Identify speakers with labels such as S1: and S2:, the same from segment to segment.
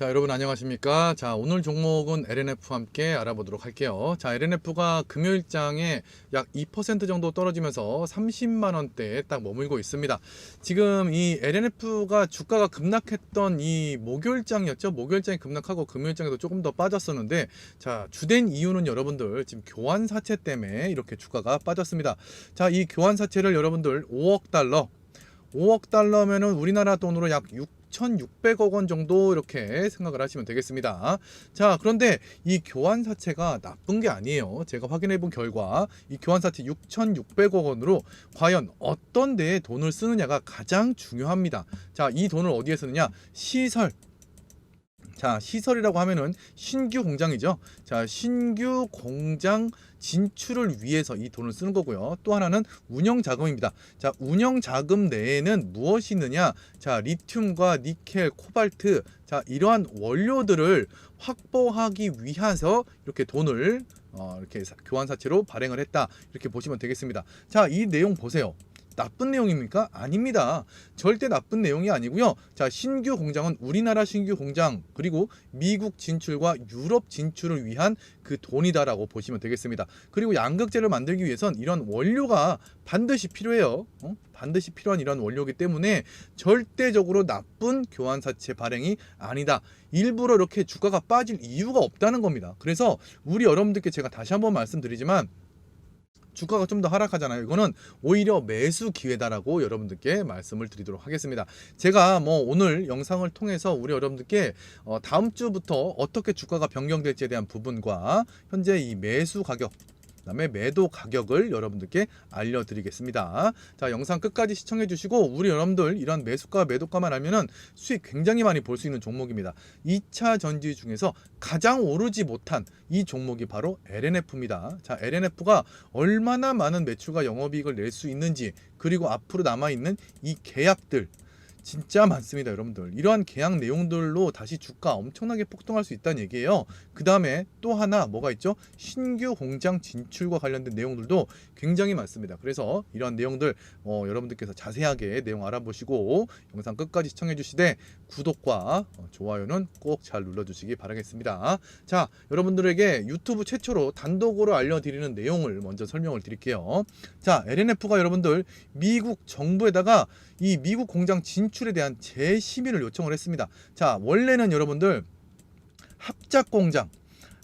S1: 자, 여러분 안녕하십니까? 자, 오늘 종목은 LNF와 함께 알아보도록 할게요. 자, LNF가 금요일장에 약 2% 정도 떨어지면서 30만 원대에 딱 머물고 있습니다. 지금 이 LNF가 주가가 급락했던 이 목요일장이었죠. 목요일장이 급락하고 금요일장에도 조금 더 빠졌었는데 자, 주된 이유는 여러분들 지금 교환 사채 때문에 이렇게 주가가 빠졌습니다. 자, 이 교환 사채를 여러분들 5억 달러 5억 달러면은 우리나라 돈으로 약 6,600억 원 정도 이렇게 생각을 하시면 되겠습니다. 자, 그런데 이 교환 사채가 나쁜 게 아니에요. 제가 확인해 본 결과 이 교환 사채 6,600억 원으로 과연 어떤 데에 돈을 쓰느냐가 가장 중요합니다. 자, 이 돈을 어디에 쓰느냐? 시설 자, 시설이라고 하면은 신규 공장이죠. 자, 신규 공장 진출을 위해서 이 돈을 쓰는 거고요. 또 하나는 운영 자금입니다. 자, 운영 자금 내에는 무엇이 있느냐? 자, 리튬과 니켈, 코발트, 자, 이러한 원료들을 확보하기 위해서 이렇게 돈을 어, 이렇게 사- 교환 사채로 발행을 했다. 이렇게 보시면 되겠습니다. 자, 이 내용 보세요. 나쁜 내용입니까? 아닙니다. 절대 나쁜 내용이 아니고요. 자, 신규 공장은 우리나라 신규 공장 그리고 미국 진출과 유럽 진출을 위한 그 돈이다라고 보시면 되겠습니다. 그리고 양극재를 만들기 위해선 이런 원료가 반드시 필요해요. 어? 반드시 필요한 이런 원료이기 때문에 절대적으로 나쁜 교환 사채 발행이 아니다. 일부러 이렇게 주가가 빠질 이유가 없다는 겁니다. 그래서 우리 여러분들께 제가 다시 한번 말씀드리지만 주가가 좀 더 하락하잖아요. 이거는 오히려 매수 기회다라고 여러분들께 말씀을 드리도록 하겠습니다. 제가 뭐 오늘 영상을 통해서 우리 여러분들께 어, 다음 주부터 어떻게 주가가 변경될지에 대한 부분과 현재 이 매수 가격 그다음에 매도 가격을 여러분들께 알려드리겠습니다. 자 영상 끝까지 시청해 주시고 우리 여러분들 이런 매수가 매도가만 알면은 수익 굉장히 많이 볼 수 있는 종목입니다. 2차 전지 중에서 가장 오르지 못한 이 종목이 바로 LNF입니다. 자 LNF가 얼마나 많은 매출과 영업이익을 낼 수 있는지 그리고 앞으로 남아 있는 이 계약들 진짜 많습니다, 여러분들. 이러한 계약 내용들로 다시 주가 엄청나게 폭등할 수 있다는 얘기예요. 그 다음에 또 하나 뭐가 있죠? 신규 공장 진출과 관련된 내용들도 굉장히 많습니다. 그래서 이러한 내용들 어, 여러분들께서 자세하게 내용 알아보시고 영상 끝까지 시청해 주시되 구독과 어, 좋아요는 꼭 잘 눌러주시기 바라겠습니다. 자, 여러분들에게 유튜브 최초로 단독으로 알려드리는 내용을 먼저 설명을 드릴게요. 자, LNF가 여러분들 미국 정부에다가 이 미국 공장 진출에 대한 재심의를 요청을 했습니다. 자, 원래는 여러분들 합작 공장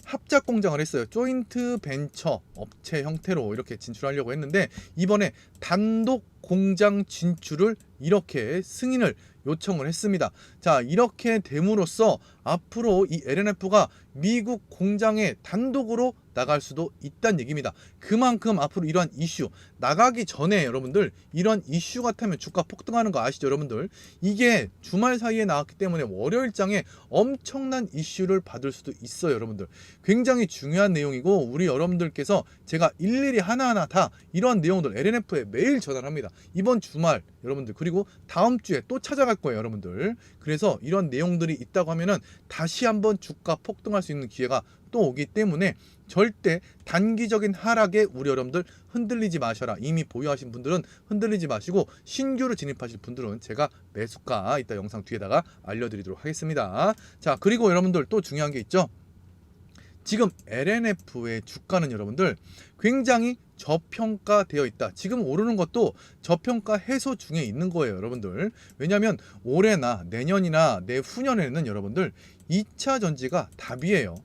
S1: 합작 공장을 했어요. 조인트 벤처 업체 형태로 이렇게 진출하려고 했는데 이번에 단독 공장 진출을 이렇게 승인을 요청을 했습니다. 자, 이렇게 됨으로써 앞으로 이 LNF가 미국 공장에 단독으로 나갈 수도 있다는 얘기입니다. 그만큼 앞으로 이러한 이슈 나가기 전에 여러분들 이런 이슈 같으면 주가 폭등하는 거 아시죠, 여러분들? 이게 주말 사이에 나왔기 때문에 월요일장에 엄청난 이슈를 받을 수도 있어요, 여러분들. 굉장히 중요한 내용이고 우리 여러분들께서 제가 일일이 하나하나 다 이런 내용들 LNF에 매일 전화합니다. 이번 주말 여러분들 그리고 다음 주에 또 찾아갈 거예요, 여러분들. 그래서 이런 내용들이 있다고 하면은 다시 한번 주가 폭등할 수 있는 기회가 또 오기 때문에 절대 단기적인 하락에 우리 여러분들 흔들리지 마셔라. 이미 보유하신 분들은 흔들리지 마시고 신규로 진입하실 분들은 제가 매수가 이따 영상 뒤에다가 알려드리도록 하겠습니다. 자 그리고 여러분들 또 중요한 게 있죠. 지금 LNF의 주가는 여러분들 굉장히 저평가되어 있다. 지금 오르는 것도 저평가 해소 중에 있는 거예요, 여러분들. 왜냐하면 올해나 내년이나 내후년에는 여러분들 2차 전지가 답이에요.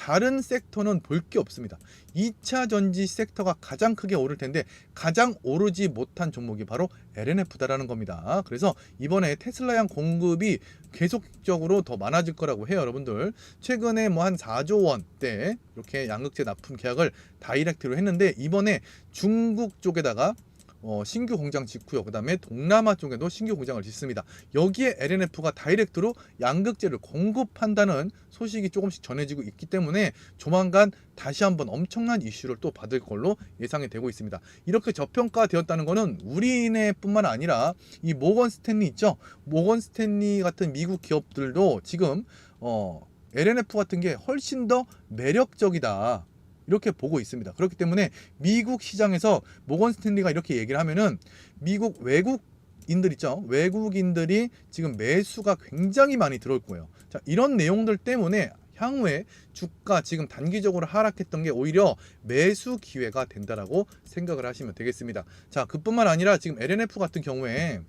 S1: 다른 섹터는 볼 게 없습니다. 2차 전지 섹터가 가장 크게 오를 텐데 가장 오르지 못한 종목이 바로 LNF다라는 겁니다. 그래서 이번에 테슬라양 공급이 계속적으로 더 많아질 거라고 해요, 여러분들. 최근에 뭐 한 4조 원대 이렇게 양극재 납품 계약을 다이렉트로 했는데 이번에 중국 쪽에다가 어, 신규 공장 짓고요. 그 다음에 동남아 쪽에도 신규 공장을 짓습니다. 여기에 LNF가 다이렉트로 양극재를 공급한다는 소식이 조금씩 전해지고 있기 때문에 조만간 다시 한번 엄청난 이슈를 또 받을 걸로 예상이 되고 있습니다. 이렇게 저평가되었다는 것은 우리네뿐만 아니라 이 모건 스탠리 있죠. 모건 스탠리 같은 미국 기업들도 지금 어, LNF 같은 게 훨씬 더 매력적이다. 이렇게 보고 있습니다. 그렇기 때문에 미국 시장에서 모건 스탠리가 이렇게 얘기를 하면은 미국 외국 외국 인들 있죠. 외국인들이 지금 매수가 굉장히 많이 들어올 거예요. 자, 이런 내용들 때문에 향후에 주가 지금 단기적으로 하락했던 게 오히려 매수 기회가 된다라고 생각을 하시면 되겠습니다. 자, 그뿐만 아니라 지금 LNF 같은 경우에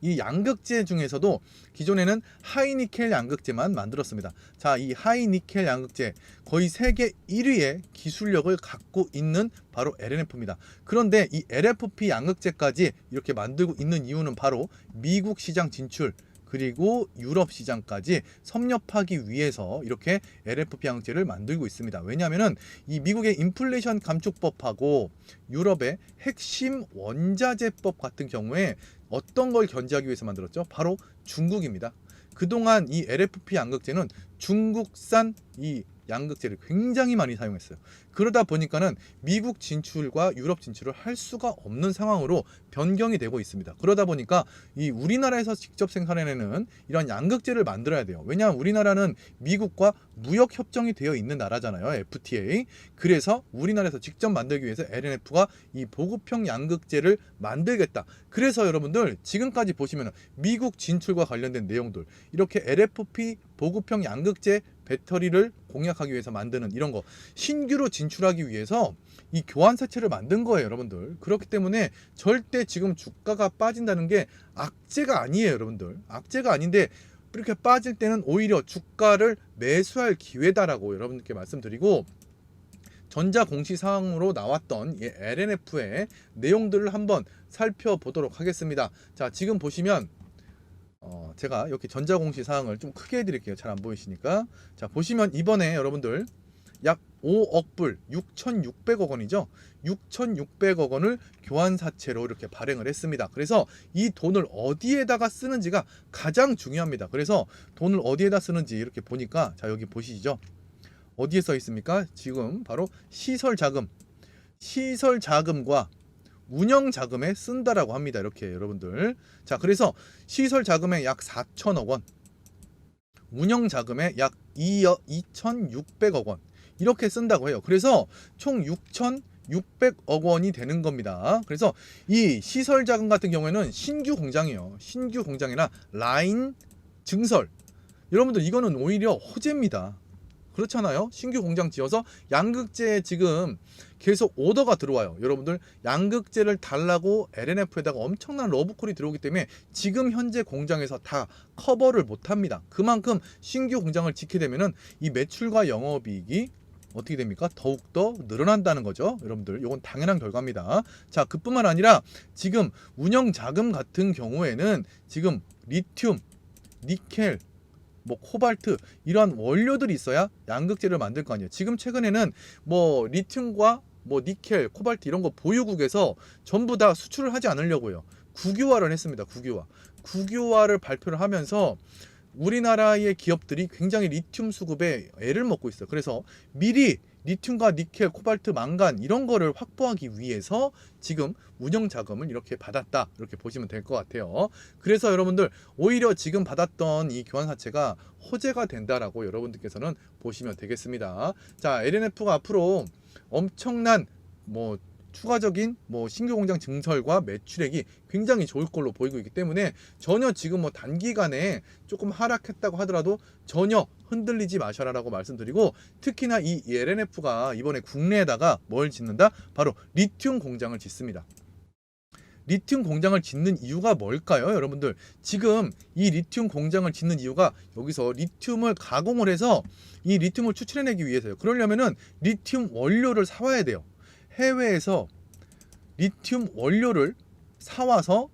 S1: 이 양극재 중에서도 기존에는 하이니켈 양극재만 만들었습니다. 자, 이 하이니켈 양극재 거의 세계 1위의 기술력을 갖고 있는 바로 LNF입니다. 그런데 이 LFP 양극재까지 이렇게 만들고 있는 이유는 바로 미국 시장 진출 그리고 유럽 시장까지 섭렵하기 위해서 이렇게 LFP 양극재를 만들고 있습니다. 왜냐하면은 이 미국의 인플레이션 감축법하고 유럽의 핵심 원자재법 같은 경우에 어떤 걸 견제하기 위해서 만들었죠? 바로 중국입니다. 그동안 이 LFP 양극재는 중국산 이 양극재를 굉장히 많이 사용했어요. 그러다 보니까는 미국 진출과 유럽 진출을 할 수가 없는 상황으로 변경이 되고 있습니다. 그러다 보니까 이 우리나라에서 직접 생산해내는 이런 양극재를 만들어야 돼요. 왜냐하면 우리나라는 미국과 무역 협정이 되어 있는 나라잖아요. FTA. 그래서 우리나라에서 직접 만들기 위해서 LNF가 이 보급형 양극재를 만들겠다. 그래서 여러분들 지금까지 보시면 미국 진출과 관련된 내용들 이렇게 LFP 보급형 양극재 배터리를 공략하기 위해서 만드는 이런 거 신규로 진출하기 위해서 이 교환사채를 만든 거예요 여러분들 그렇기 때문에 절대 지금 주가가 빠진다는 게 악재가 아니에요 여러분들 악재가 아닌데 이렇게 빠질 때는 오히려 주가를 매수할 기회다라고 여러분들께 말씀드리고 전자 공시사항으로 나왔던 이 LNF의 내용들을 한번 살펴보도록 하겠습니다. 자, 지금 보시면 어, 제가 이렇게 전자공시 사항을 좀 크게 해드릴게요. 잘 안 보이시니까. 자, 보시면 이번에 여러분들 약 5억 불, 6,600억 원이죠. 6,600억 원을 교환사채로 이렇게 발행을 했습니다. 그래서 이 돈을 어디에다가 쓰는지가 가장 중요합니다. 그래서 돈을 어디에다 쓰는지 이렇게 보니까 자, 여기 보시죠. 어디에 써 있습니까? 지금 바로 시설 자금. 시설 자금과 운영 자금에 쓴다라고 합니다. 이렇게 여러분들. 자, 그래서 시설 자금에 약 4천억 원, 운영 자금에 약 2,600억 원 이렇게 쓴다고 해요. 그래서 총 6,600억 원이 되는 겁니다. 그래서 이 시설 자금 같은 경우에는 신규 공장이에요. 신규 공장이나 라인 증설. 여러분들 이거는 오히려 호재입니다. 그렇잖아요. 신규 공장 지어서 양극재 지금 계속 오더가 들어와요. 여러분들 양극재를 달라고 LNF에다가 엄청난 러브콜이 들어오기 때문에 지금 현재 공장에서 다 커버를 못 합니다. 그만큼 신규 공장을 짓게 되면은 이 매출과 영업이익이 어떻게 됩니까? 더욱더 늘어난다는 거죠. 여러분들, 이건 당연한 결과입니다. 자, 그뿐만 아니라 지금 운영 자금 같은 경우에는 지금 리튬, 니켈, 뭐 코발트 이러한 원료들이 있어야 양극재를 만들 거 아니에요. 지금 최근에는 뭐 리튬과 뭐 니켈, 코발트 이런 거 보유국에서 전부 다 수출을 하지 않으려고요. 국유화를 했습니다. 국유화. 국유화를 발표를 하면서 우리나라의 기업들이 굉장히 리튬 수급에 애를 먹고 있어요. 그래서 미리 리튬과 니켈, 코발트, 망간 이런 거를 확보하기 위해서 지금 운영 자금을 이렇게 받았다. 이렇게 보시면 될 것 같아요. 그래서 여러분들 오히려 지금 받았던 이 교환사채가 호재가 된다라고 여러분들께서는 보시면 되겠습니다. 자, LNF가 앞으로 엄청난 뭐 추가적인 뭐 신규 공장 증설과 매출액이 굉장히 좋을 걸로 보이고 있기 때문에 전혀 지금 뭐 단기간에 조금 하락했다고 하더라도 전혀 흔들리지 마셔라라고 말씀드리고 특히나 이 LNF가 이번에 국내에다가 뭘 짓는다? 바로 리튬 공장을 짓습니다. 리튬 공장을 짓는 이유가 뭘까요, 여러분들? 지금 이 리튬 공장을 짓는 이유가 여기서 리튬을 가공을 해서 이 리튬을 추출해내기 위해서요. 그러려면은 리튬 원료를 사와야 돼요. 해외에서 리튬 원료를 사와서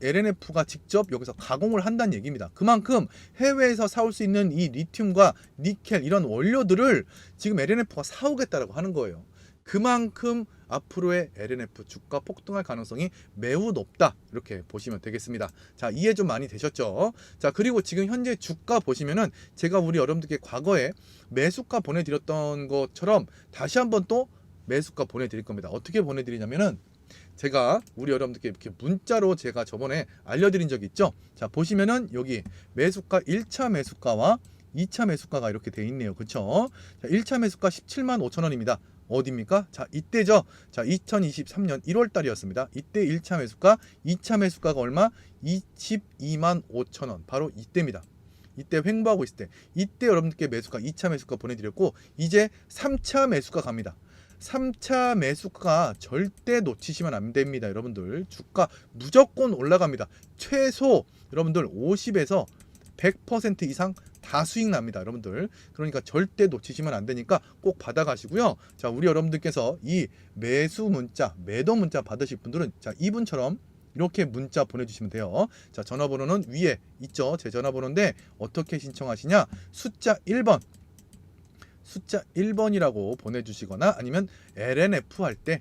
S1: LNF가 직접 여기서 가공을 한다는 얘기입니다. 그만큼 해외에서 사올 수 있는 이 리튬과 니켈 이런 원료들을 지금 LNF가 사오겠다라고 하는 거예요. 그만큼 앞으로의 LNF 주가 폭등할 가능성이 매우 높다 이렇게 보시면 되겠습니다. 자 이해 좀 많이 되셨죠? 자 그리고 지금 현재 주가 보시면은 제가 우리 여러분들께 과거에 매수가 보내드렸던 것처럼 다시 한번 또 매수가 보내드릴 겁니다. 어떻게 보내드리냐면은 제가 우리 여러분들께 이렇게 문자로 제가 저번에 알려드린 적이 있죠. 자 보시면은 여기 매수가 1차 매수가와 2차 매수가가 이렇게 돼 있네요. 그쵸? 자, 1차 매수가 17만 5천 원입니다. 어디입니까? 자, 이때죠. 자, 2023년 1월 달이었습니다. 이때 1차 매수가, 2차 매수가가 얼마? 22만 5천 원. 바로 이때입니다. 이때 횡보하고 있을 때. 이때 여러분들께 매수가 2차 매수가 보내드렸고 이제 3차 매수가 갑니다. 3차 매수가 절대 놓치시면 안 됩니다. 여러분들 주가 무조건 올라갑니다. 최소 여러분들 50에서 100% 이상 다 수익 납니다. 여러분들. 그러니까 절대 놓치시면 안 되니까 꼭 받아가시고요. 자, 우리 여러분들께서 이 매수 문자, 매도 문자 받으실 분들은 자, 이분처럼 이렇게 문자 보내주시면 돼요. 자, 전화번호는 위에 있죠. 제 전화번호인데 어떻게 신청하시냐? 숫자 1번. 숫자 1번이라고 보내주시거나 아니면 LNF 할 때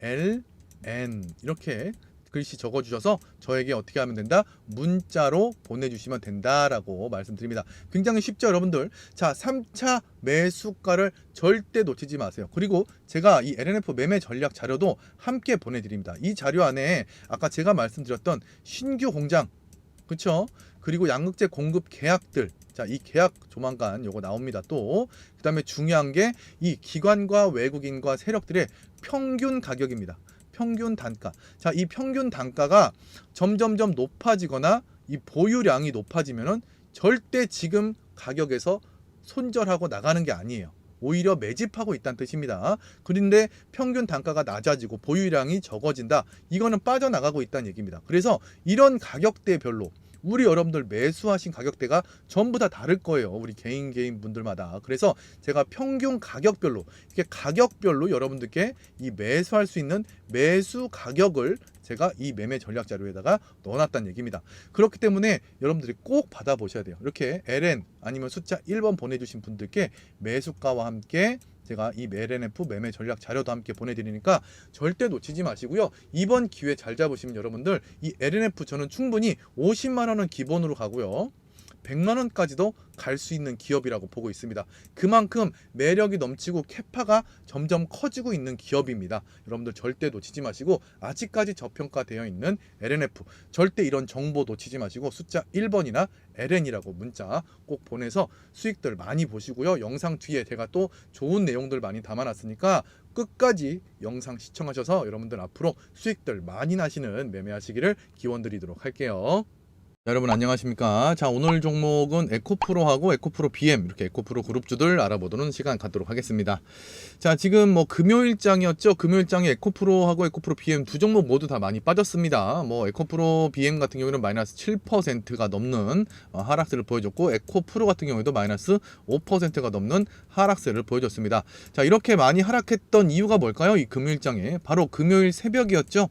S1: LN 이렇게 글씨 적어주셔서 저에게 어떻게 하면 된다? 문자로 보내주시면 된다라고 말씀드립니다. 굉장히 쉽죠, 여러분들? 자, 3차 매수가를 절대 놓치지 마세요. 그리고 제가 이 LNF 매매 전략 자료도 함께 보내드립니다. 이 자료 안에 아까 제가 말씀드렸던 신규 공장, 그쵸? 그리고 양극재 공급 계약들, 자, 이 계약 조만간 요거 나옵니다. 또 그다음에 중요한 게 이 기관과 외국인과 세력들의 평균 가격입니다. 평균 단가. 자, 이 평균 단가가 점점점 높아지거나 이 보유량이 높아지면은 절대 지금 가격에서 손절하고 나가는 게 아니에요. 오히려 매집하고 있다는 뜻입니다. 그런데 평균 단가가 낮아지고 보유량이 적어진다. 이거는 빠져나가고 있다는 얘기입니다. 그래서 이런 가격대별로 우리 여러분들 매수하신 가격대가 전부 다 다를 거예요. 우리 개인 개인 분들마다. 그래서 제가 평균 가격별로 이렇게 가격별로 여러분들께 이 매수할 수 있는 매수 가격을 제가 이 매매 전략 자료에다가 넣어놨다는 얘기입니다. 그렇기 때문에 여러분들이 꼭 받아보셔야 돼요. 이렇게 LN 아니면 숫자 1번 보내주신 분들께 매수가와 함께 제가 이 LNF 매매 전략 자료도 함께 보내드리니까 절대 놓치지 마시고요. 이번 기회 잘 잡으시면 여러분들 이 LNF 저는 충분히 50만 원은 기본으로 가고요. 100만 원까지도 갈 수 있는 기업이라고 보고 있습니다. 그만큼 매력이 넘치고 캐파가 점점 커지고 있는 기업입니다. 여러분들 절대 놓치지 마시고 아직까지 저평가되어 있는 LNF 절대 이런 정보 놓치지 마시고 숫자 1번이나 LN이라고 문자 꼭 보내서 수익들 많이 보시고요. 영상 뒤에 제가 또 좋은 내용들 많이 담아놨으니까 끝까지 영상 시청하셔서 여러분들 앞으로 수익들 많이 나시는 매매하시기를 기원 드리도록 할게요. 자, 여러분 안녕하십니까? 자 오늘 종목은 에코프로하고 에코프로 BM 이렇게 에코프로 그룹주들 알아보도록 시간 갖도록 하겠습니다. 자 지금 뭐 금요일장이었죠. 금요일장에 에코프로하고 에코프로 BM 두 종목 모두 다 많이 빠졌습니다. 뭐 에코프로 BM 같은 경우에는 마이너스 7%가 넘는 어, 하락세를 보여줬고 에코프로 같은 경우에도 마이너스 5%가 넘는 하락세를 보여줬습니다. 자 이렇게 많이 하락했던 이유가 뭘까요? 이 금요일장에 바로 금요일 새벽이었죠.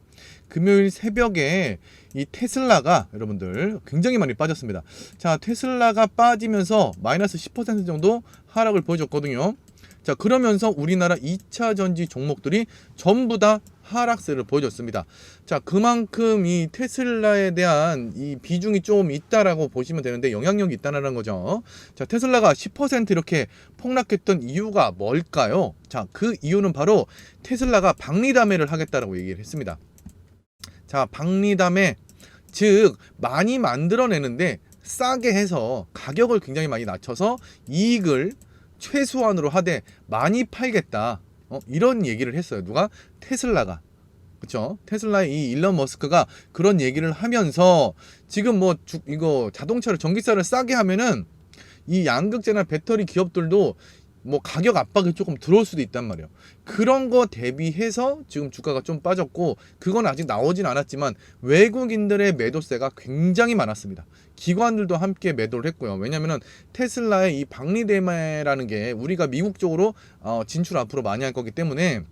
S1: 금요일 새벽에 이 테슬라가 여러분들 굉장히 많이 빠졌습니다. 자, 테슬라가 빠지면서 마이너스 10% 정도 하락을 보여줬거든요. 자, 그러면서 우리나라 2차 전지 종목들이 전부 다 하락세를 보여줬습니다. 자, 그만큼 이 테슬라에 대한 이 비중이 좀 있다라고 보시면 되는데 영향력이 있다는 거죠. 자, 테슬라가 10% 이렇게 폭락했던 이유가 뭘까요? 자, 그 이유는 바로 테슬라가 박리담회를 하겠다라고 얘기를 했습니다. 자, 박리담회 즉 많이 만들어내는데 싸게 해서 가격을 굉장히 많이 낮춰서 이익을 최소한으로 하되 많이 팔겠다. 어, 이런 얘기를 했어요. 누가 테슬라가 그렇죠. 테슬라의 이 일론 머스크가 그런 얘기를 하면서 지금 뭐 주, 이거 자동차를 전기차를 싸게 하면은 이 양극재나 배터리 기업들도 뭐 가격 압박이 조금 들어올 수도 있단 말이에요. 그런 거 대비해서 지금 주가가 좀 빠졌고 그건 아직 나오진 않았지만 외국인들의 매도세가 굉장히 많았습니다. 기관들도 함께 매도를 했고요. 왜냐면은 테슬라의 이 박리대매라는 게 우리가 미국 쪽으로 어, 진출 앞으로 많이 할 거기 때문에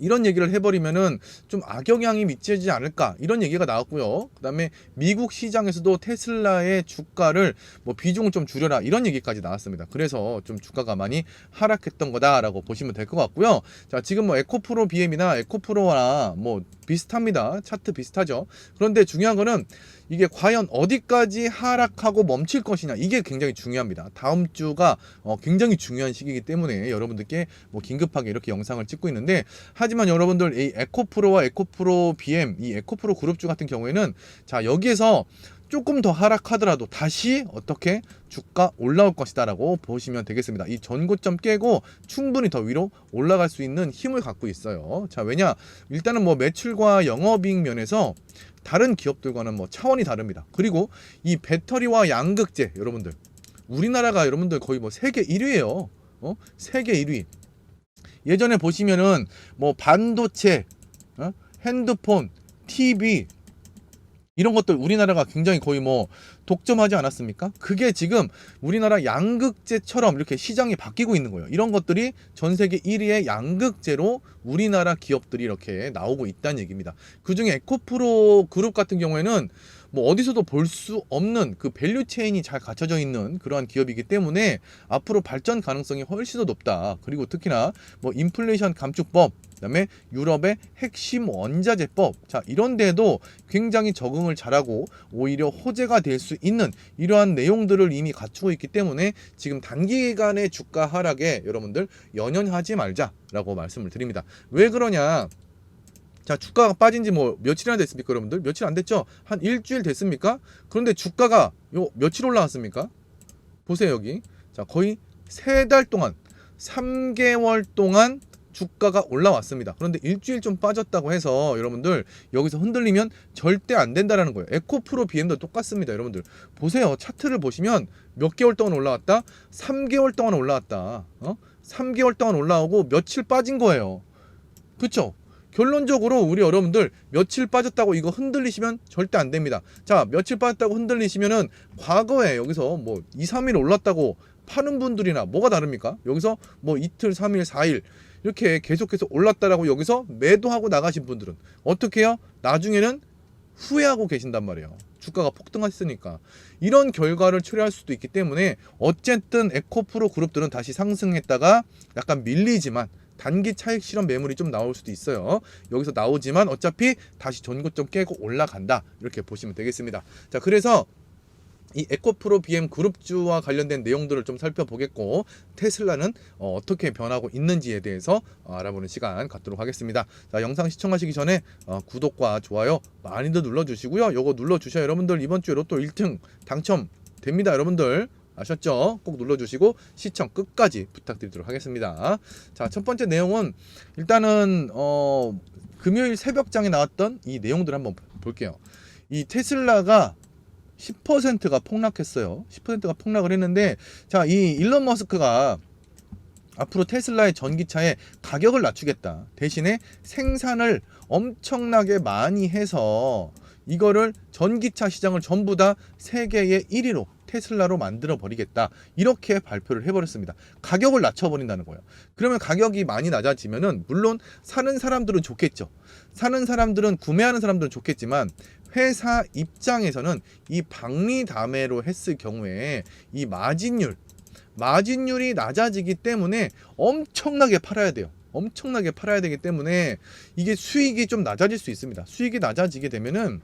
S1: 이런 얘기를 해버리면은 좀 악영향이 미치지 않을까 이런 얘기가 나왔고요. 그다음에 미국 시장에서도 테슬라의 주가를 뭐 비중을 좀 줄여라 이런 얘기까지 나왔습니다. 그래서 좀 주가가 많이 하락했던 거다라고 보시면 될 것 같고요. 자 지금 뭐 에코프로 BM이나 에코프로나 뭐 비슷합니다. 차트 비슷하죠. 그런데 중요한 거는 이게 과연 어디까지 하락하고 멈출 것이냐 이게 굉장히 중요합니다. 다음 주가 어, 굉장히 중요한 시기이기 때문에 여러분들께 뭐 긴급하게 이렇게 영상을 찍고 있는데 하지만 여러분들 이 에코프로와 에코프로 BM 이 에코프로 그룹주 같은 경우에는 자 여기에서 조금 더 하락하더라도 다시 어떻게 주가 올라올 것이다라고 보시면 되겠습니다. 이 전고점 깨고 충분히 더 위로 올라갈 수 있는 힘을 갖고 있어요. 자, 왜냐? 일단은 뭐 매출과 영업이익 면에서 다른 기업들과는 뭐 차원이 다릅니다. 그리고 이 배터리와 양극재 여러분들 우리나라가 여러분들 거의 뭐 세계 1위예요. 어? 세계 1위. 예전에 보시면은 뭐 반도체, 어? 핸드폰, TV 이런 것들 우리나라가 굉장히 거의 뭐 독점하지 않았습니까? 그게 지금 우리나라 양극재처럼 이렇게 시장이 바뀌고 있는 거예요. 이런 것들이 전 세계 1위의 양극재로 우리나라 기업들이 이렇게 나오고 있다는 얘기입니다. 그 중에 에코프로 그룹 같은 경우에는 뭐 어디서도 볼 수 없는 그 밸류 체인이 잘 갖춰져 있는 그러한 기업이기 때문에 앞으로 발전 가능성이 훨씬 더 높다. 그리고 특히나 뭐 인플레이션 감축법, 그다음에 유럽의 핵심 원자재법, 자 이런 데도 굉장히 적응을 잘하고 오히려 호재가 될 수 있는 이러한 내용들을 이미 갖추고 있기 때문에 지금 단기간의 주가 하락에 여러분들 연연하지 말자라고 말씀을 드립니다. 왜 그러냐? 자 주가가 빠진 지 뭐 며칠이나 됐습니까 여러분들? 며칠 안 됐죠? 한 일주일 됐습니까? 그런데 주가가 요 며칠 올라왔습니까? 보세요 여기. 자 거의 세 달 동안 3개월 동안 주가가 올라왔습니다. 그런데 일주일 좀 빠졌다고 해서 여러분들 여기서 흔들리면 절대 안 된다라는 거예요. 에코프로 BM도 똑같습니다 여러분들. 보세요. 차트를 보시면 몇 개월 동안 올라왔다? 3개월 동안 올라왔다. 어? 3개월 동안 올라오고 며칠 빠진 거예요. 그쵸 결론적으로 우리 여러분들 며칠 빠졌다고 이거 흔들리시면 절대 안 됩니다. 자, 며칠 빠졌다고 흔들리시면은 과거에 여기서 뭐 2, 3일 올랐다고 파는 분들이나 뭐가 다릅니까? 여기서 뭐 이틀, 3일, 4일 이렇게 계속해서 올랐다라고 여기서 매도하고 나가신 분들은 어떻게 해요? 나중에는 후회하고 계신단 말이에요. 주가가 폭등했으니까 이런 결과를 초래할 수도 있기 때문에 어쨌든 에코프로 그룹들은 다시 상승했다가 약간 밀리지만 단기 차익 실현 매물이 좀 나올 수도 있어요. 여기서 나오지만 어차피 다시 전고점 깨고 올라간다. 이렇게 보시면 되겠습니다. 자, 그래서 이 에코프로 BM 그룹주와 관련된 내용들을 좀 살펴보겠고 테슬라는 어, 떻게 변하고 있는지에 대해서 어, 알아보는 시간 갖도록 하겠습니다. 자, 영상 시청하시기 전에 어, 구독과 좋아요 많이들 눌러주시고요. 요거 눌러주셔야 여러분들 이번 주에 로또 1등 당첨 됩니다, 여러분들. 아셨죠? 꼭 눌러주시고 시청 끝까지 부탁드리도록 하겠습니다. 자, 첫 번째 내용은 일단은 어, 금요일 새벽장에 나왔던 이 내용들 한번 볼게요. 이 테슬라가 10%가 폭락했어요. 10%가 폭락을 했는데 자, 이 일론 머스크가 앞으로 테슬라의 전기차의 가격을 낮추겠다. 대신에 생산을 엄청나게 많이 해서 이거를 전기차 시장을 전부 다 세계의 1위로 테슬라로 만들어 버리겠다. 이렇게 발표를 해버렸습니다. 가격을 낮춰버린다는 거예요. 그러면 가격이 많이 낮아지면은 물론 사는 사람들은 좋겠죠. 사는 사람들은 구매하는 사람들은 좋겠지만 회사 입장에서는 이 박리담회로 했을 경우에 이 마진율 마진율이 낮아지기 때문에 엄청나게 팔아야 돼요. 엄청나게 팔아야 되기 때문에 이게 수익이 좀 낮아질 수 있습니다. 수익이 낮아지게 되면은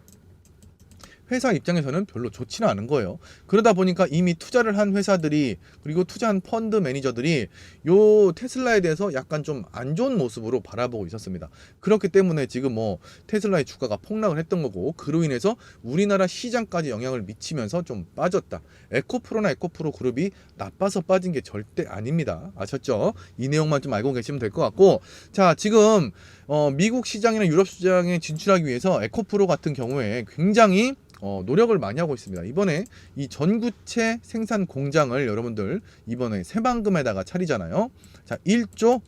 S1: 회사 입장에서는 별로 좋지는 않은 거예요. 그러다 보니까 이미 투자를 한 회사들이 그리고 투자한 펀드 매니저들이 요 테슬라에 대해서 약간 좀 안 좋은 모습으로 바라보고 있었습니다. 그렇기 때문에 지금 뭐 테슬라의 주가가 폭락을 했던 거고 그로 인해서 우리나라 시장까지 영향을 미치면서 좀 빠졌다. 에코프로나 에코프로 그룹이 나빠서 빠진 게 절대 아닙니다. 아셨죠? 이 내용만 좀 알고 계시면 될 것 같고 자 지금 어, 미국 시장이나 유럽 시장에 진출하기 위해서 에코프로 같은 경우에 굉장히 어, 노력을 많이 하고 있습니다. 이번에 이 전구체 생산 공장을 여러분들 이번에 새만금에다가 차리잖아요. 자, 1조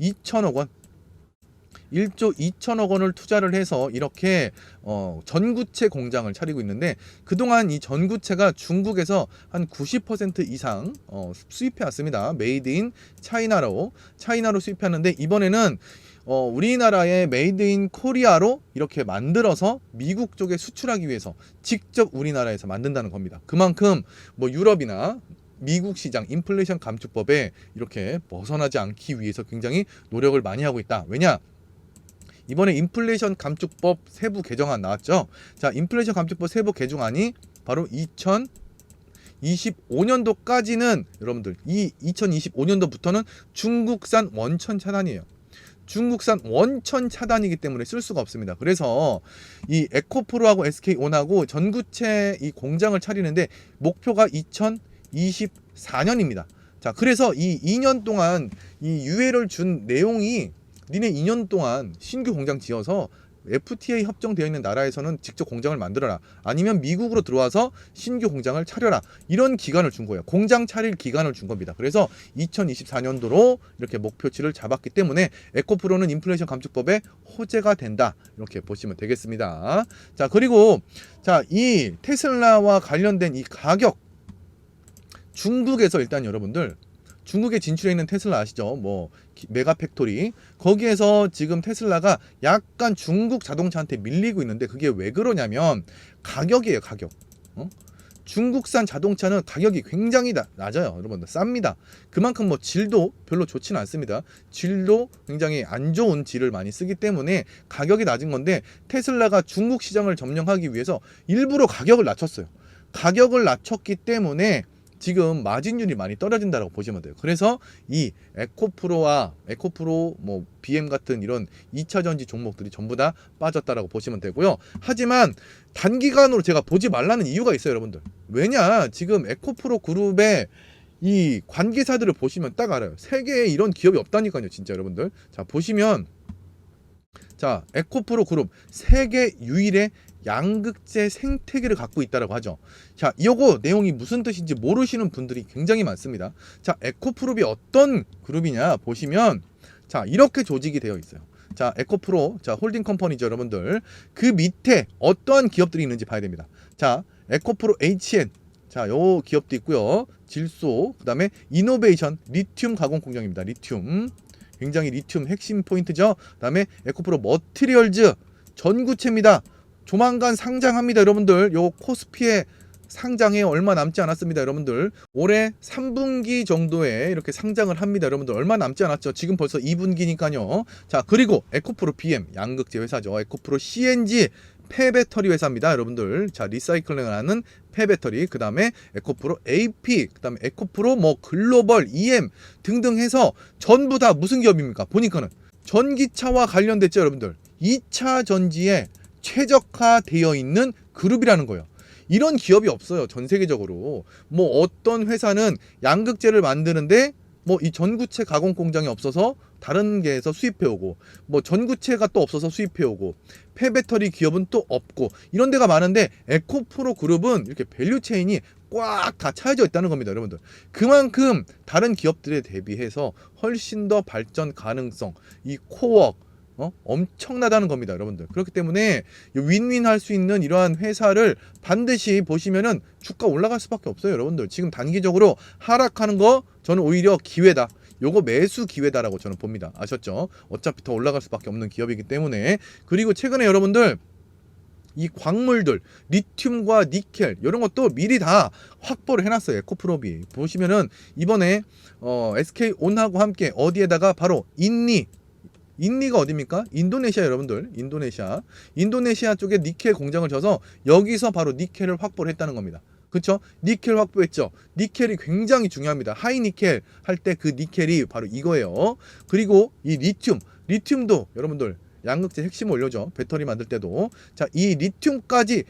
S1: 2천억 원. 1조 2천억 원을 투자를 해서 이렇게 어, 전구체 공장을 차리고 있는데 그동안 이 전구체가 중국에서 한 90% 이상 어, 수입해 왔습니다. 메이드 인 차이나로 차이나로 수입하는데 이번에는 어, 우리나라의 메이드 인 코리아로 이렇게 만들어서 미국 쪽에 수출하기 위해서 직접 우리나라에서 만든다는 겁니다. 그만큼 뭐 유럽이나 미국 시장 인플레이션 감축법에 이렇게 벗어나지 않기 위해서 굉장히 노력을 많이 하고 있다. 왜냐? 이번에 인플레이션 감축법 세부 개정안 나왔죠. 자, 인플레이션 감축법 세부 개정안이 바로 2025년도까지는 여러분들 이 2025년도부터는 중국산 원천 차단이에요. 중국산 원천 차단이기 때문에 쓸 수가 없습니다. 그래서 이 에코프로하고 SK온하고 전구체 이 공장을 차리는데 목표가 2024년입니다. 자, 그래서 이 2년 동안 이 유예를 준 내용이 니네 2년 동안 신규 공장 지어서 FTA 협정되어 있는 나라에서는 직접 공장을 만들어라. 아니면 미국으로 들어와서 신규 공장을 차려라. 이런 기간을 준 거예요. 공장 차릴 기간을 준 겁니다. 그래서 2024년도로 이렇게 목표치를 잡았기 때문에 에코프로는 인플레이션 감축법에 호재가 된다. 이렇게 보시면 되겠습니다. 자, 그리고 자, 이 테슬라와 관련된 이 가격 중국에서 일단 여러분들 중국에 진출해 있는 테슬라 아시죠? 뭐 기- 메가 팩토리 거기에서 지금 테슬라가 약간 중국 자동차한테 밀리고 있는데 그게 왜 그러냐면 가격이에요 가격. 어? 중국산 자동차는 가격이 굉장히 나- 낮아요 여러분들 쌉니다 그만큼 뭐 질도 별로 좋지는 않습니다 질도 굉장히 안 좋은 질을 많이 쓰기 때문에 가격이 낮은 건데 테슬라가 중국 시장을 점령하기 위해서 일부러 가격을 낮췄어요 가격을 낮췄기 때문에 지금 마진율이 많이 떨어진다고 보시면 돼요. 그래서 이 에코프로와 에코프로 뭐 BM 같은 이런 2차 전지 종목들이 전부 다 빠졌다라고 보시면 되고요. 하지만 단기간으로 제가 보지 말라는 이유가 있어요, 여러분들. 왜냐? 지금 에코프로 그룹의 이 관계사들을 보시면 딱 알아요. 세계에 이런 기업이 없다니까요, 진짜 여러분들. 자, 보시면 자, 에코프로 그룹 세계 유일의 양극재 생태계를 갖고 있다라고 하죠. 자, 요거 내용이 무슨 뜻인지 모르시는 분들이 굉장히 많습니다. 자, 에코프롭이 어떤 그룹이냐 보시면 자, 이렇게 조직이 되어 있어요. 자, 에코프로, 자, 홀딩 컴퍼니죠, 여러분들. 그 밑에 어떠한 기업들이 있는지 봐야 됩니다. 자, 에코프로 HN. 자, 요 기업도 있고요. 질소, 그다음에 이노베이션 리튬 가공 공장입니다. 리튬. 굉장히 리튬 핵심 포인트죠. 그다음에 에코프로 머티리얼즈 전구체입니다. 조만간 상장합니다, 여러분들. 요 코스피에 상장에 얼마 남지 않았습니다, 여러분들. 올해 3분기 정도에 이렇게 상장을 합니다, 여러분들. 얼마 남지 않았죠? 지금 벌써 2분기니까요. 자, 그리고 에코프로 BM 양극재 회사죠. 에코프로 CNG 폐배터리 회사입니다, 여러분들. 자, 리사이클링을 하는 폐배터리, 그 다음에 에코프로 AP, 그 다음에 에코프로 뭐 글로벌 EM 등등 해서 전부 다 무슨 기업입니까? 보니까는 전기차와 관련됐죠, 여러분들. 2차 전지에 최적화되어 있는 그룹이라는 거예요. 이런 기업이 없어요. 전 세계적으로. 뭐 어떤 회사는 양극재를 만드는데 뭐 이 전구체 가공 공장이 없어서 다른 게에서 수입해 오고 뭐 전구체가 또 없어서 수입해 오고 폐배터리 기업은 또 없고 이런 데가 많은데 에코프로 그룹은 이렇게 밸류 체인이 꽉 다 차여져 있다는 겁니다, 여러분들. 그만큼 다른 기업들에 대비해서 훨씬 더 발전 가능성, 이 코어 어? 엄청나다는 겁니다, 여러분들. 그렇기 때문에 이 윈윈 할 수 있는 이러한 회사를 반드시 보시면은 주가 올라갈 수밖에 없어요, 여러분들. 지금 단기적으로 하락하는 거 저는 오히려 기회다. 요거 매수 기회다라고 저는 봅니다. 아셨죠? 어차피 더 올라갈 수밖에 없는 기업이기 때문에 그리고 최근에 여러분들 이 광물들 리튬과 니켈 이런 것도 미리 다 확보를 해놨어요 에코프로비 보시면은 이번에 어, SK 온하고 함께 어디에다가 바로 인니 인니가 어디입니까? 인도네시아 여러분들 인도네시아 인도네시아 쪽에 니켈 공장을 져서 여기서 바로 니켈을 확보를 했다는 겁니다. 그쵸? 니켈 확보했죠. 니켈이 굉장히 중요합니다. 하이 니켈 할 때 그 니켈이 바로 이거예요. 그리고 이 리튬, 리튬도 여러분들 양극재 핵심 올려죠. 배터리 만들 때도. 자, 이 리튬까지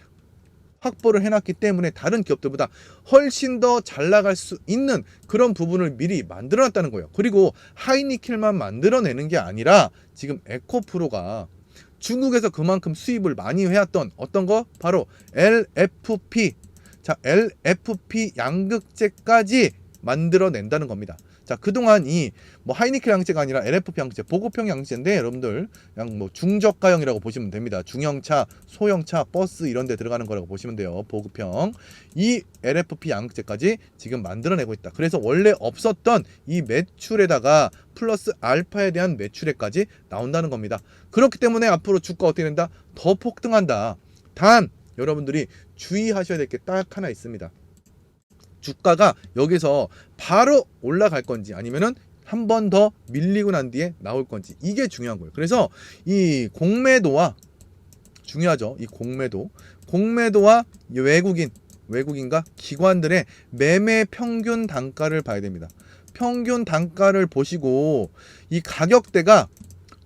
S1: 확보를 해놨기 때문에 다른 기업들보다 훨씬 더 잘 나갈 수 있는 그런 부분을 미리 만들어놨다는 거예요. 그리고 하이니켈만 만들어내는 게 아니라 지금 에코프로가 중국에서 그만큼 수입을 많이 해왔던 어떤 거 바로 LFP 자 LFP 양극재까지 만들어낸다는 겁니다. 자 그동안 이 뭐 하이니켈 양재가 아니라 LFP 양재 보급형 양재인데 여러분들 그냥 뭐 중저가형이라고 보시면 됩니다. 중형차, 소형차, 버스 이런 데 들어가는 거라고 보시면 돼요. 보급형. 이 LFP 양극재까지 지금 만들어내고 있다. 그래서 원래 없었던 이 매출에다가 플러스 알파에 대한 매출에까지 나온다는 겁니다. 그렇기 때문에 앞으로 주가 어떻게 된다? 더 폭등한다. 단 여러분들이 주의하셔야 될 게 딱 하나 있습니다. 주가가 여기서 바로 올라갈 건지 아니면은 한 번 더 밀리고 난 뒤에 나올 건지 이게 중요한 거예요. 그래서 이 공매도와 중요하죠. 이 공매도, 공매도와 이 외국인, 외국인과 기관들의 매매 평균 단가를 봐야 됩니다. 평균 단가를 보시고 이 가격대가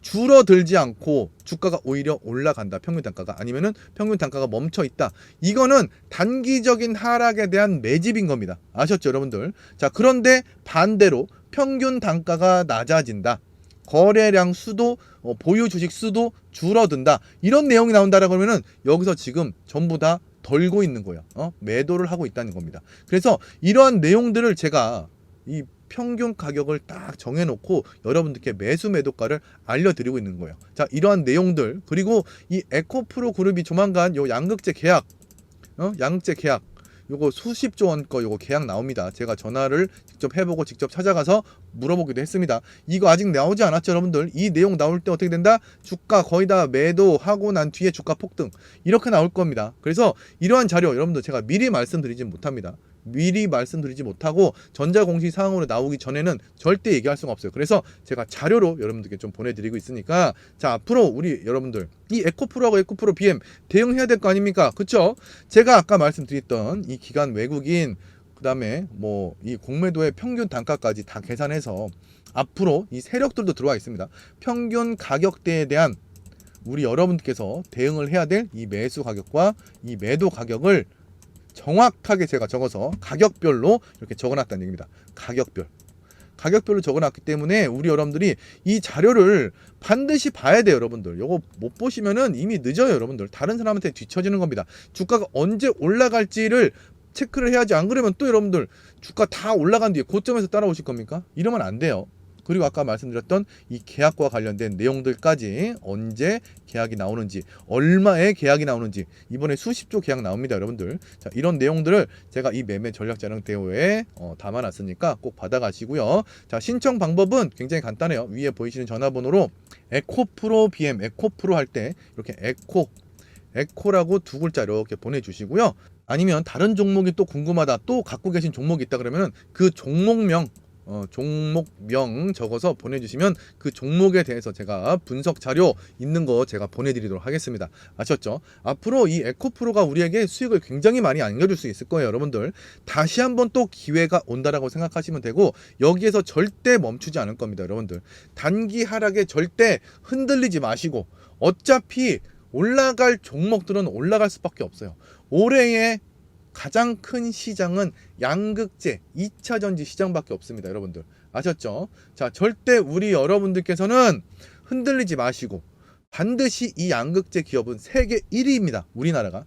S1: 줄어들지 않고 주가가 오히려 올라간다. 평균 단가가 아니면은 평균 단가가 멈춰 있다. 이거는 단기적인 하락에 대한 매집인 겁니다. 아셨죠, 여러분들? 자, 그런데 반대로 평균 단가가 낮아진다. 거래량 수도 어, 보유 주식 수도 줄어든다. 이런 내용이 나온다라 그러면은 여기서 지금 전부 다 덜고 있는 거예요. 어? 매도를 하고 있다는 겁니다. 그래서 이러한 내용들을 제가 이 평균 가격을 딱 정해놓고 여러분들께 매수 매도가를 알려드리고 있는 거예요. 자, 이러한 내용들 그리고 이 에코프로 그룹이 조만간 요 양극재 계약, 어? 양극재 계약 요거 수십조 원 거 요거 계약 나옵니다. 제가 전화를 직접 해보고 직접 찾아가서 물어보기도 했습니다. 이거 아직 나오지 않았죠, 여러분들? 이 내용 나올 때 어떻게 된다? 주가 거의 다 매도하고 난 뒤에 주가 폭등 이렇게 나올 겁니다. 그래서 이러한 자료 여러분들 제가 미리 말씀드리진 못합니다. 미리 말씀드리지 못하고 전자공시 사항으로 나오기 전에는 절대 얘기할 수가 없어요. 그래서 제가 자료로 여러분들께 좀 보내드리고 있으니까 자 앞으로 우리 여러분들 이 에코프로하고 에코프로 BM 대응해야 될 거 아닙니까? 그쵸? 제가 아까 말씀드렸던 이 기간 외국인 그 다음에 뭐 이 공매도의 평균 단가까지 다 계산해서 앞으로 이 세력들도 들어와 있습니다. 평균 가격대에 대한 우리 여러분께서 대응을 해야 될 이 매수 가격과 이 매도 가격을 정확하게 제가 적어서 가격별로 이렇게 적어놨다는 얘기입니다. 가격별. 가격별로 적어놨기 때문에 우리 여러분들이 이 자료를 반드시 봐야 돼요, 여러분들. 요거 못 보시면은 이미 늦어요, 여러분들. 다른 사람한테 뒤처지는 겁니다. 주가가 언제 올라갈지를 체크를 해야지 안 그러면 또 여러분들 주가 다 올라간 뒤에 고점에서 따라오실 겁니까? 이러면 안 돼요. 그리고 아까 말씀드렸던 이 계약과 관련된 내용들까지 언제 계약이 나오는지 얼마의 계약이 나오는지 이번에 수십조 계약 나옵니다 여러분들. 자 이런 내용들을 제가 이 매매 전략 자랑 대회에 어, 담아놨으니까 꼭 받아가시고요. 자 신청 방법은 굉장히 간단해요. 위에 보이시는 전화번호로 에코프로 BM 에코프로 할 때 이렇게 에코 에코라고 두 글자 이렇게 보내주시고요. 아니면 다른 종목이 또 궁금하다 또 갖고 계신 종목이 있다 그러면 그 종목명 어, 종목명 적어서 보내주시면 그 종목에 대해서 제가 분석 자료 있는 거 제가 보내드리도록 하겠습니다. 아셨죠? 앞으로 이 에코프로가 우리에게 수익을 굉장히 많이 안겨줄 수 있을 거예요, 여러분들. 다시 한번 또 기회가 온다라고 생각하시면 되고 여기에서 절대 멈추지 않을 겁니다, 여러분들. 단기 하락에 절대 흔들리지 마시고 어차피 올라갈 종목들은 올라갈 수밖에 없어요. 올해의 가장 큰 시장은 양극재 2차 전지 시장밖에 없습니다, 여러분들. 아셨죠? 자, 절대 우리 여러분들께서는 흔들리지 마시고 반드시 이 양극재 기업은 세계 1위입니다. 우리나라가.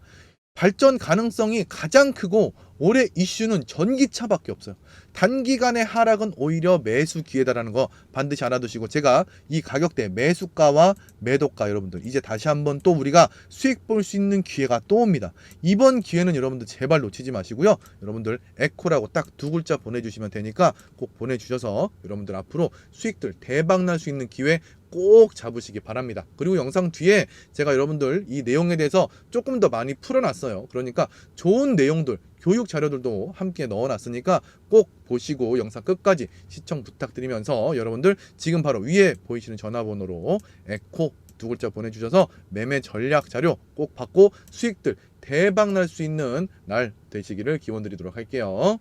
S1: 발전 가능성이 가장 크고 올해 이슈는 전기차밖에 없어요. 단기간의 하락은 오히려 매수 기회다라는 거 반드시 알아두시고 제가 이 가격대 매수가와 매도가 여러분들 이제 다시 한번 또 우리가 수익 볼 수 있는 기회가 또 옵니다. 이번 기회는 여러분들 제발 놓치지 마시고요. 여러분들 에코라고 딱 두 글자 보내주시면 되니까 꼭 보내주셔서 여러분들 앞으로 수익들 대박 날 수 있는 기회 꼭 잡으시기 바랍니다. 그리고 영상 뒤에 제가 여러분들 이 내용에 대해서 조금 더 많이 풀어놨어요. 그러니까 좋은 내용들, 교육 자료들도 함께 넣어놨으니까 꼭 보시고 영상 끝까지 시청 부탁드리면서 여러분들 지금 바로 위에 보이시는 전화번호로 에코 두 글자 보내주셔서 매매 전략 자료 꼭 받고 수익들 대박 날 수 있는 날 되시기를 기원 드리도록 할게요.